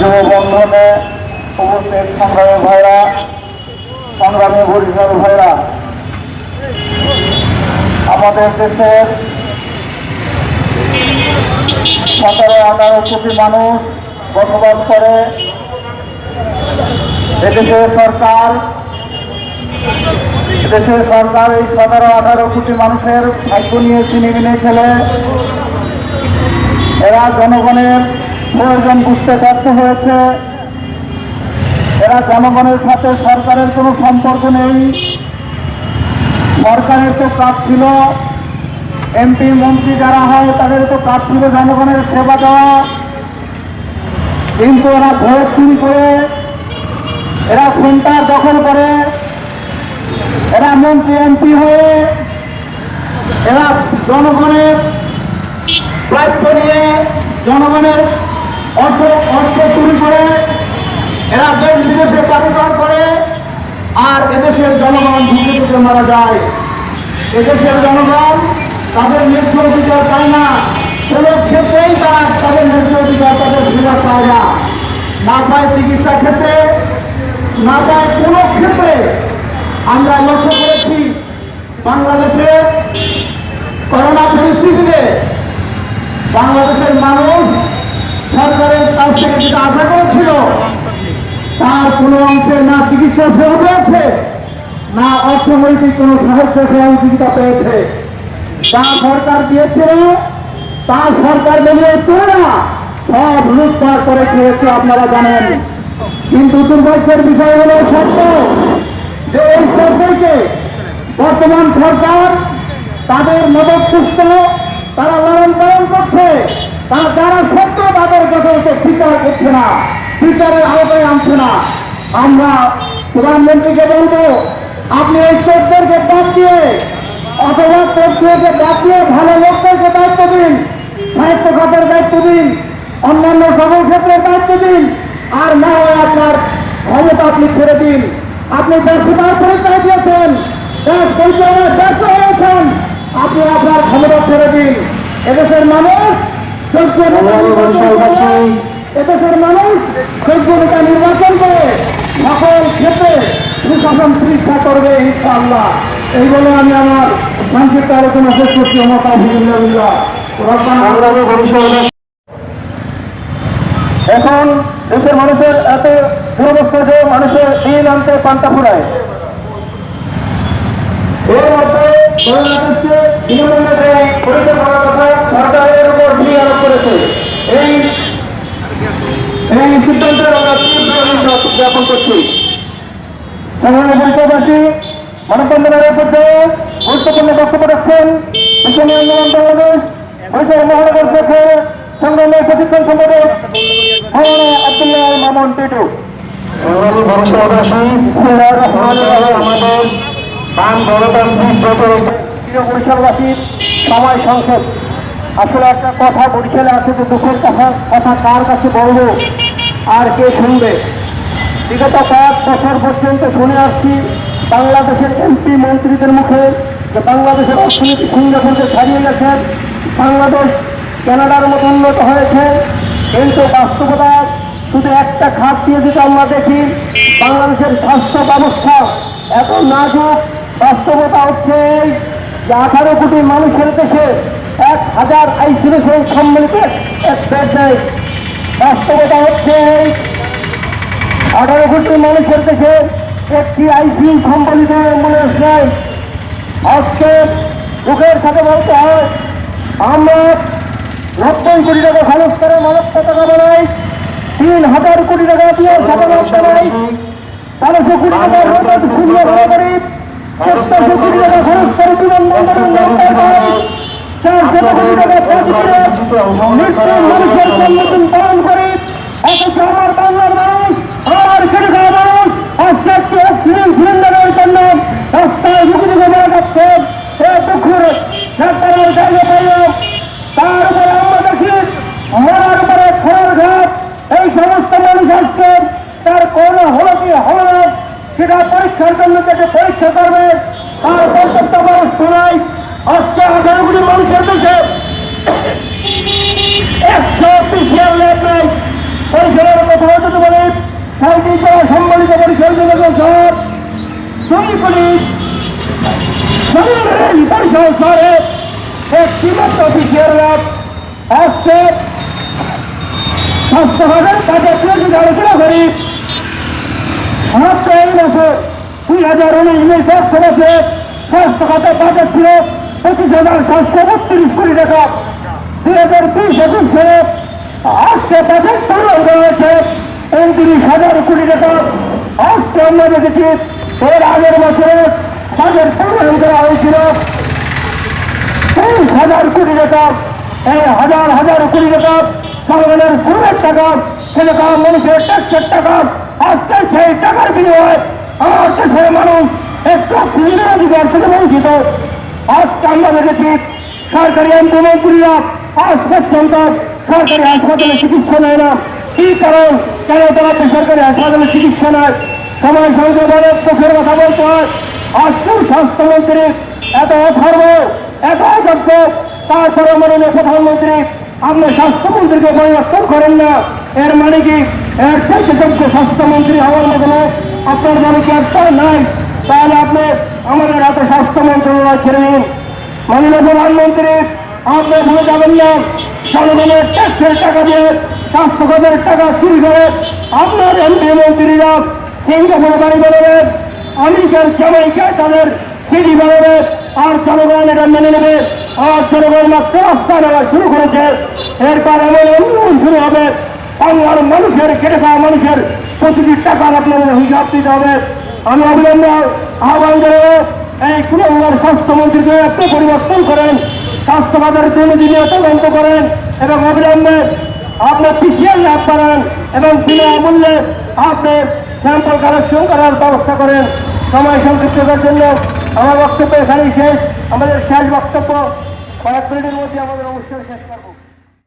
যুব বন্ধনে উপস্থিত সংগ্রামী ভাইরা, সংগ্রামী বরিশাল ভাইরা, আমাদের দেশের সতেরো, আঠারো কোটি মানুষ বসবাস করে। এদেশের সরকার দেশের সরকার এই সতেরো, আঠারো কোটি মানুষের ভাগ্য নিয়ে চিনিমিনি খেলে। এরা জনগণের প্রয়োজন বুঝতে ব্যর্থ হয়েছে। এরা জনগণের সাথে সরকারের কোনো সম্পর্ক নেই। সরকারের তো কাজ ছিল। এমপি, মন্ত্রী যারা হয়, তাদের তো কাজ ছিল জনগণের সেবা দেওয়া। কিন্তু এরা ভোট চুরি করে, এরা সেন্টার দখল করে। এরা মন্ত্রী, এমপি হয়ে এরা জনগণের দায়িত্ব নিয়ে জনগণের অর্থ অর্থ চুরি করে, এরা দেশ, বিদেশে করে, আর এদেশের জনগণ ঢুকে ঢুকে মারা যায়, এদেশের জনগণ তাদের ন্যায্য অধিকার পায় না। কোনো ক্ষেত্রেই তারা তাদের ন্যায্য অধিকার তাদের সুবিধা পায় না। না পায় চিকিৎসা ক্ষেত্রে, না পায় কোনো ক্ষেত্রে। আমরা লক্ষ্য করেছি বাংলাদেশের করোনা পরিস্থিতিতে বাংলাদেশের মানুষ সরকারের কাছ থেকে যেটা আশা করেছিল, তার কোনো অংশে না চিকিৎসা সেবা পেয়েছে, না অর্থনৈতিক কোনো সাহায্য সহযোগিতা পেয়েছে। যা সরকার দিয়েছিল তা সরকার মিলিয়ে না সব লুটপাট করে খেয়েছে, আপনারা জানেন। কিন্তু দুর্ভাগ্যের বিষয় হলো সত্য যে এই সরকারকে বর্তমান সরকার তাদের মদত তারা লালন পালন করছে। তারা যারা সত্য তাদের কাছে বিচার করছে না, বিচারের আওতায় আনছে না। আমরা প্রধানমন্ত্রীকে বলব, আপনি এই চোখদেরকে বাদ দিয়ে, অথবা চোখদেরকে বাদ দিয়ে ভালো লোকদেরকে দায়িত্ব দিন সাহিত্য খাতের দায়িত্ব দিন, অন্যান্য সকল ক্ষেত্রের দায়িত্ব দিন, আর না হয় আপনার ক্ষমতা আপনি ছেড়ে দিন। আপনি ব্যর্থতার পরিচয় দিয়েছেন দেশ পরিচালনায় ব্যর্থ হয়েছেন, আপনি আপনার ক্ষমতা ছেড়ে দিন। এদেশের মানুষ এই বলে আমি আমার সংক্ষিপ্ত আলোচনা শেষ করছি এখন দেশের মানুষের এত দুরবস্থা যে মানুষের দিন আনতে পান্তা ফুরায়। এর মধ্যে বিনামূল্যে এই পরীক্ষা করার কথা সরকারের উপর ভিড় আরোপ করেছে এই এই সিদ্ধান্তের আমরা তীব্র নিন্দা জ্ঞাপন করছি পরিচয়বাসী মানববন্ধনের পর্যায়ে গুরুত্বপূর্ণ বক্তব্য রাখছেন বিজ্ঞানী আন্দোলন বাংলাদেশ বরিশাল মহানগর থেকে সংগ্রামী প্রশিক্ষণ সম্পাদক মৌলানা আব্দুল্লাহ মামুন টিটু সংগ্রামী ভবিষ্যৎবাসী আমাদের বাম গণতান্ত্রিক প্রিয় বরিশালবাসীর সময় সংক্ষেপ। আসলে একটা কথা বরিশালে আছে যে দুঃখের কথা কথা কার কাছে বলব আর কে শুনবে? বিগত কয়েক বছর পর্যন্ত শুনে আসছি, বাংলাদেশের এমপি মন্ত্রীদের মুখে যে বাংলাদেশের অর্থনীতি সিঙ্গাপুরকে ছাড়িয়ে গেছে, বাংলাদেশ কানাডার মতো উন্নত হয়েছে। কিন্তু বাস্তবতা, শুধু একটা খাত দিয়ে যদি আমরা দেখি, বাংলাদেশের স্বাস্থ্য ব্যবস্থা এত নাজুক। বাস্তবতা হচ্ছে যে আঠারো কোটি মানুষের দেশে এক হাজার আইসিলেশন সম্মিলিত এক বাস্তবতা হচ্ছে আঠারো কোটি মানুষের দেশে একটি আইসিইউ সম্বলিত অ্যাম্বুলেন্স নাই আজকে দুঃখের সাথে বলতে হয়, আমরা নব্বই কোটি টাকা খরচ করে মানবতা টাকা বানাই। তিন হাজার কোটি টাকা দিয়ে সাধারণ বানাই বারোশো কোটি টাকা রোড ভাড়া করি, চোদ্দশো কোটি টাকা খরচ করে বিমানবন্দরের চারশো কোটি টাকা খরচ করে মৃত্যুর মানুষের পালন করি। অথচ আমার বাংলার মানুষ আমার কেটে খাওয়া মানুষ আজকে অক্সিজেন সিলিন্ডারের জন্য রাস্তায় ঢুকে ঢুকে মারা যাচ্ছে এ দুঃখের সরকারের জায়গা পাইল। তার উপরে আমরা দেখি, মরার উপরে খোলার ঘাট। এই সমস্ত মানুষ আজকে তার কোন হলো কি হলো না, সেটা পরীক্ষার জন্য তাকে পরীক্ষা করবে। তার পর্যাপ্ত ব্যবস্থা নাই। আজকে আঠারো কোটি মানুষের দেশে দুই জনগণের পরিষদ শহরে একটি মাত্র অফিসিয়ালরা আজকে স্বাস্থ্য বাজেট নিয়ে যদি আলোচনা করি মাত্র এই বছর দুই হাজার উনিশ অর্থ বছরে স্বাস্থ্য খাতের বাজেট ছিল পঁচিশ হাজার সাতশো বত্রিশ কোটি টাকা। দুই হাজার বিশ একুশ সালে আজকে পূরণ করা হয়েছে। উনত্রিশ হাজার কোটি টাকা। আজকে আমরা দেখেছি এর আগের বছরে বাজেট পূরণ করা হয়েছিল। তেইশ হাজার কোটি টাকা, এই হাজার হাজার কোটি টাকা জনগণের শ্রমের টাকা সে টাকা মানুষের ট্যাক্সের টাকা, আজকে সেই টাকার বিনিময়ে আমার দেশের মানুষ একটু অক্সিজেনের অধিকার থেকে বঞ্চিত। আজকে আমরা দেখেছি সরকারি মন্ত্রীরা আজ পর্যন্ত সরকারি হাসপাতালে চিকিৎসা নেয় না। কি কারণ? কেন তারা বেসরকারি হাসপাতালে চিকিৎসা নেয়? সময় সঙ্গে বলে চোখের কথা বলতে হয়। আজকের স্বাস্থ্যমন্ত্রী এত অধর্ম, এত অযোগ্য। তারপরে মাননীয় প্রধানমন্ত্রী আপনি স্বাস্থ্যমন্ত্রীকে পরিবর্তন করেন না। এর মানে কি? এর যোগ্য স্বাস্থ্যমন্ত্রী হওয়ার মতন আপনার দলে কি একটা নাই? তাহলে আপনি আমাদের হাতে স্বাস্থ্যমন্ত্রণালয় ছেড়ে নিন মাননীয় প্রধানমন্ত্রী আপনি ভুলে যাবেন না। জনগণের ট্যাক্সের টাকা দিয়ে স্বাস্থ্যখাতের টাকা চুরি করে আপনার এমপি মন্ত্রীরা সিঙ্গাপুরে বাড়ি বানাবেন আমেরিকার জামাইকায় তাদের সিডি বানাবে আর জনগণ এটা মেনে নেবে, আর জনগণ মাত্র রাস্তা নেওয়া শুরু করেছে। এরপর এমন উন্নয়ন শুরু হবে, বাংলার মানুষের, কেটে খাওয়া মানুষের প্রতিটি টাকার আপনাদের হিসাব দিতে হবে। আমি অবিলম্বে আহ্বান জানাব, এই কুলঙ্গার স্বাস্থ্যমন্ত্রীকে একটু পরিবর্তন করেন স্বাস্থ্যখাতের দুর্নীতি তদন্ত করেন, এবং অবিলম্বে আপনার পিছিয়ে লাভ করেন এবং বিনামূল্যে আপনি স্যাম্পল কালেকশন করার ব্যবস্থা করেন। সময় সংক্ষিপ্ততার জন্য আমার বক্তব্য এখানেই শেষ। আমাদের শেষ বক্তব্য কয়েক মিনিটের মধ্যে আমাদের অনুষ্ঠান শেষ করব।